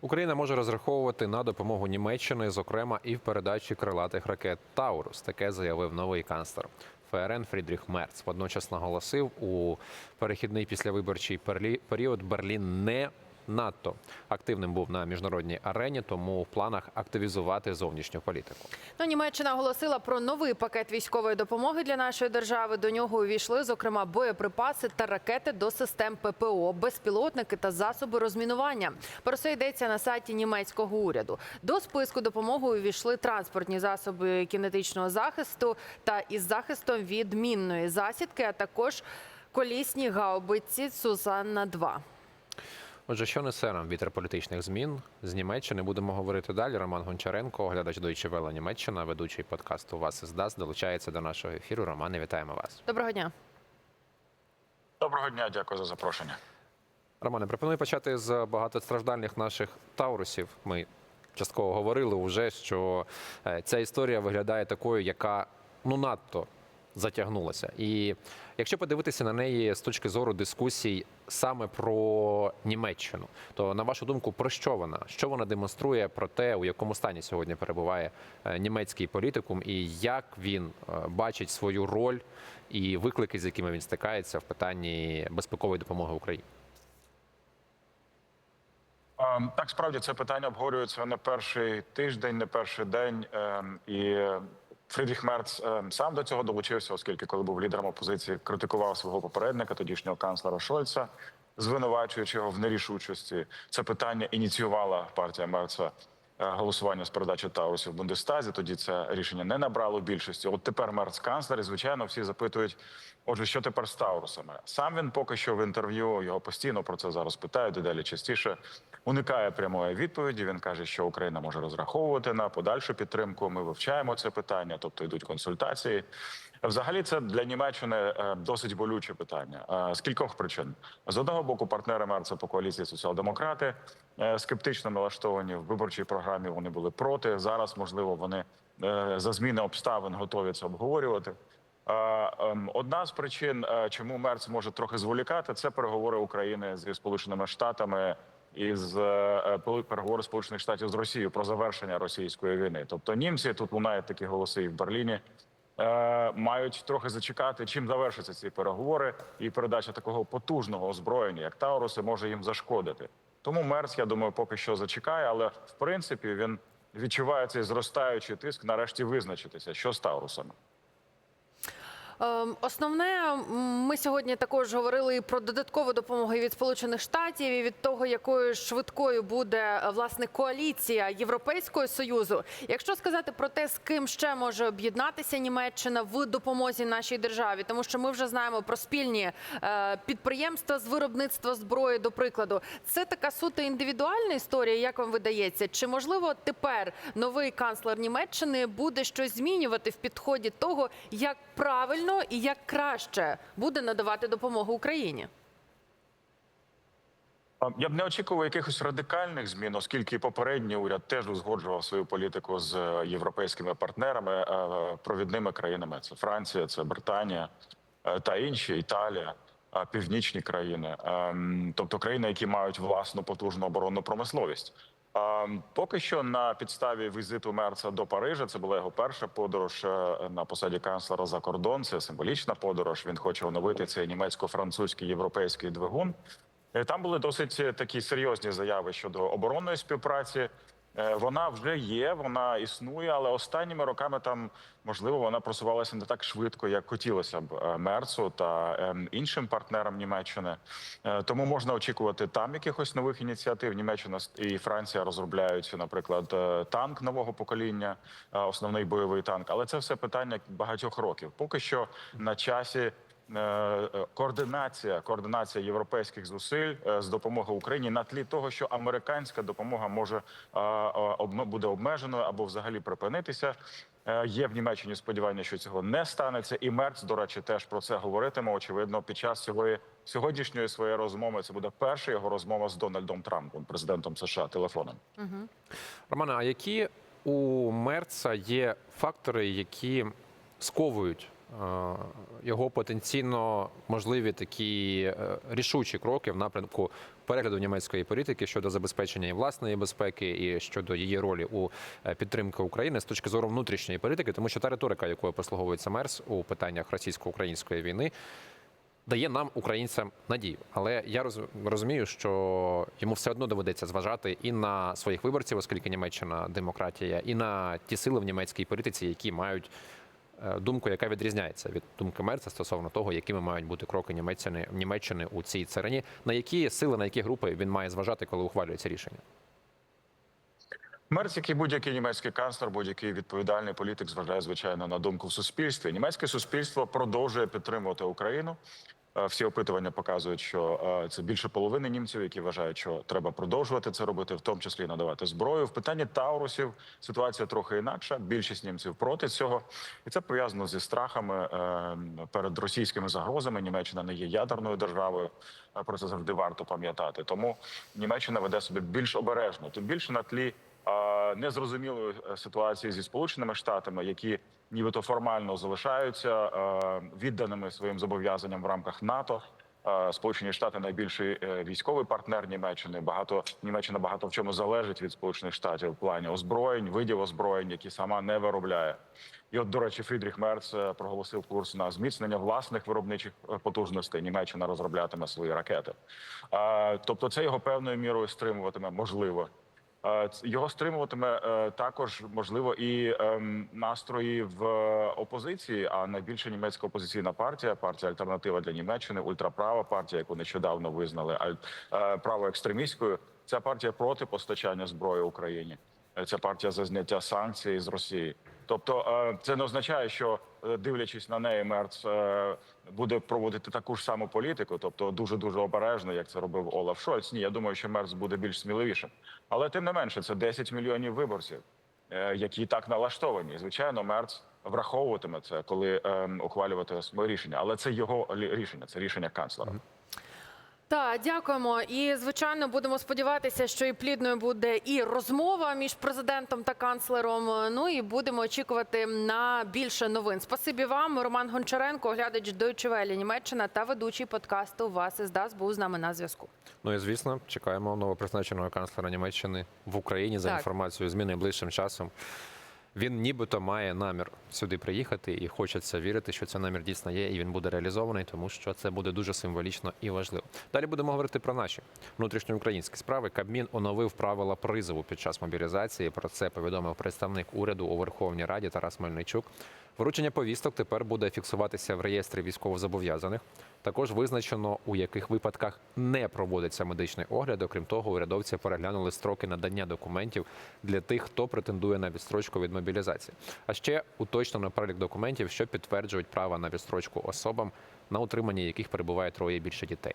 Україна може розраховувати на допомогу Німеччини, зокрема і в передачі крилатих ракет Таурус. Таке заявив новий канцлер. ФРН Фрідріх Мерц водночас наголосив у перехідний післявиборчий період Берлін не надто активним був на міжнародній арені, тому в планах активізувати зовнішню політику. Ну, Німеччина оголосила про новий пакет військової допомоги для нашої держави. До нього увійшли, зокрема, боєприпаси та ракети до систем ППО, безпілотники та засоби розмінування. Про це йдеться на сайті німецького уряду. До списку допомоги увійшли транспортні засоби кінетичного захисту та із захистом від мінної засідки, а також колісні гаубиці Сузанна 2 Отже, що несе нам вітер політичних змін з Німеччини? Будемо говорити далі. Роман Гончаренко, оглядач Deutsche Welle Німеччина, ведучий подкасту Вас із ДАС, долучається до нашого ефіру. Романе, вітаємо вас. Доброго дня. Доброго дня, дякую за запрошення. Романе, пропоную почати з багатостраждальних наших таурусів. Ми частково говорили вже, що е, ця історія виглядає такою, яка ну надто затягнулася. І якщо подивитися на неї з точки зору дискусій саме про Німеччину, то на вашу думку, про що вона? Що вона демонструє про те, у якому стані сьогодні перебуває е, німецький політикум, і як він е, бачить свою роль і виклики, з якими він стикається в питанні безпекової допомоги Україні? Так, справді це питання обговорюється не перший тиждень, не перший день. Ем, І Фрідріх Мерц ем, сам до цього долучився, оскільки, коли був лідером опозиції, критикував свого попередника, тодішнього канцлера Шольца, звинувачуючи його в нерішучості. Це питання ініціювала партія Мерца. Е, Голосування з передачі Таурусів в Бундестазі. Тоді це рішення не набрало більшості. От тепер Мерц канцлер, і звичайно, всі запитують: отже, що тепер з Таурусами? Сам він поки що в інтерв'ю його постійно про це зараз питають, дедалі частіше уникає прямої відповіді. Він каже, що Україна може розраховувати на подальшу підтримку. Ми вивчаємо це питання, тобто йдуть консультації. Взагалі, це для Німеччини е, досить болюче питання. Е, З кількох причин з одного боку, партнери Мерца по коаліції соціал-демократи скептично налаштовані в виборчій програмі. Вони були проти. Зараз можливо вони е, за зміни обставин готові це обговорювати. Е, ем, Одна з причин, е, чому Мерц може трохи зволікати, це переговори України зі Сполученими Штатами і з е, е, переговори Сполучених Штатів з Росією про завершення російської війни. Тобто німці тут лунають такі голоси і в Берліні. е, Мають трохи зачекати, чим завершаться ці переговори, і передача такого потужного озброєння, як Тауруси, може їм зашкодити. Тому мерс, я думаю, поки що зачекає, але в принципі він відчуває цей зростаючий тиск нарешті визначитися, що з Таурусами. Ем, Основне, ми сьогодні також говорили і про додаткову допомогу від Сполучених Штатів і від того, якою швидкою буде е, власне коаліція Європейського союзу. Якщо сказати про те, з ким ще може об'єднатися Німеччина в допомозі нашій державі, тому що ми вже знаємо про спільні е, підприємства з виробництва зброї, до прикладу, це така суто індивідуальна історія. Як вам видається, чи можливо тепер новий канцлер Німеччини буде щось змінювати в підході того, як правильно і як краще буде надавати допомогу Україні? Я б не очікував якихось радикальних змін, оскільки попередній уряд теж узгоджував свою політику з е, європейськими партнерами, е, провідними країнами. Це Франція, це Британія е, та інші Італія, північні країни, Ем, тобто країни, які мають власну потужну оборонну промисловість. Ем, Поки що на підставі візиту Мерца до Парижа це була його перша подорож е, на посаді канцлера за кордон. Це символічна подорож. Він хоче оновити цей німецько-французький європейський двигун. Е, Там були досить такі серйозні заяви щодо оборонної співпраці. Е, Вона вже є, вона існує, але останніми роками там можливо вона просувалася не так швидко, як хотілося б е, Мерцу та ем, іншим партнерам Німеччини. Е, Тому можна очікувати там якихось нових ініціатив. Німеччина і Франція розробляють, наприклад, танк нового покоління, основний бойовий танк. Але це все питання багатьох років. Поки що на часі координація, координація європейських зусиль е, з допомоги Україні на тлі того, що американська допомога може е, е, буде обмеженою або взагалі припинитися. Е, Є в Німеччині сподівання, що цього не станеться, і Мерц, до речі, теж про це говоритиме. Очевидно, під час сьогодні сьогоднішньої своєї розмови це буде перша його розмова з Дональдом Трампом, президентом США, телефоном. Романе, а які у Мерца є фактори, які сковують е, його потенційно можливі такі е, рішучі кроки в напрямку перегляду німецької політики щодо забезпечення і власної безпеки, і щодо її ролі у е, підтримки України з точки зору внутрішньої політики, тому що та риторика, якою послуговується Мерс у питаннях російсько-української війни, дає нам, українцям, надію. Але я розумію, що йому все одно доведеться зважати і на своїх виборців, оскільки Німеччина демократія, і на ті сили в німецькій політиці, які мають е, думку, яка відрізняється від думки Мерца стосовно того, якими мають бути кроки Німеччини, Німеччини у цій царині, на які сили, на які групи він має зважати, коли ухвалюється рішення. Мерц, який будь-який німецький канцлер, будь-який відповідальний політик зважає звичайно на думку в суспільстві. Німецьке суспільство продовжує підтримувати Україну. Е, Всі опитування показують, що е, це більше половини німців, які вважають, що треба продовжувати це робити, в тому числі надавати зброю. В питанні Таурусів ситуація трохи інакша. Більшість німців проти цього, і це пов'язано зі страхами е, перед російськими загрозами. Німеччина не є ядерною державою. Про це завжди варто пам'ятати. Тому Німеччина веде себе більш обережно, тим більше на тлі незрозумілої е, ситуації зі сполученими штатами, які нібито формально залишаються е, відданими своїм зобов'язанням в рамках НАТО. Е, Сполучені Штати найбільший військовий партнер Німеччини. Багато Німеччина багато в чому залежить від Сполучених Штатів в плані озброєнь, видів озброєнь, які сама не виробляє. І от, до речі, Фрідріх Мерц проголосив курс на зміцнення власних виробничих потужностей. Німеччина розроблятиме свої ракети. Тобто, це його певною мірою стримуватиме, можливо. Е, Його стримуватиме е, також можливо і ем, настрої в опозиції. А найбільша німецька опозиційна партія, партія Альтернатива для Німеччини, ультраправа партія, яку нещодавно визнали е, правоекстремістською. Ця партія проти постачання зброї Україні. Ця партія за зняття санкцій з Росії. Тобто, е, це не означає, що е, дивлячись на неї, Мерц е, буде проводити таку ж саму політику, тобто дуже дуже обережно, як це робив Олаф Шольц. Ні, я думаю, що Мерц буде більш сміливішим. Але тим не менше, це 10 мільйонів виборців, які так налаштовані. І, Звичайно, Мерц враховуватиме це, коли е, ухвалювати своє рішення. Але це його рішення, це рішення канцлера. Так, дякуємо. І звичайно будемо сподіватися, що і плідною буде і розмова між президентом та канцлером. Ну і будемо очікувати на більше новин. Спасибі вам, Роман Гончаренко, оглядач Deutsche Welle Німеччина та ведучий подкасту Вас із ДАС був з нами на зв'язку. Ну і звісно, чекаємо новопризначеного канцлера Німеччини в Україні за Так. інформацією зміни найближчим часом. Він нібито має намір сюди приїхати, і хочеться вірити, що цей намір дійсно є, і він буде реалізований, тому що це буде дуже символічно і важливо. Далі будемо говорити про наші внутрішньоукраїнські справи. Кабмін оновив правила призову під час мобілізації. Про це повідомив представник уряду у Верховній Раді Тарас Мельничук. Вручення повісток тепер буде фіксуватися в реєстрі військовозобов'язаних. Також визначено, у яких випадках не проводиться медичний огляд. Окрім того, урядовці переглянули строки надання документів для тих, хто претендує на відстрочку від мобілізації. А ще уточнено перелік документів, що підтверджують право на відстрочку особам, на утриманні яких перебуває троє більше дітей.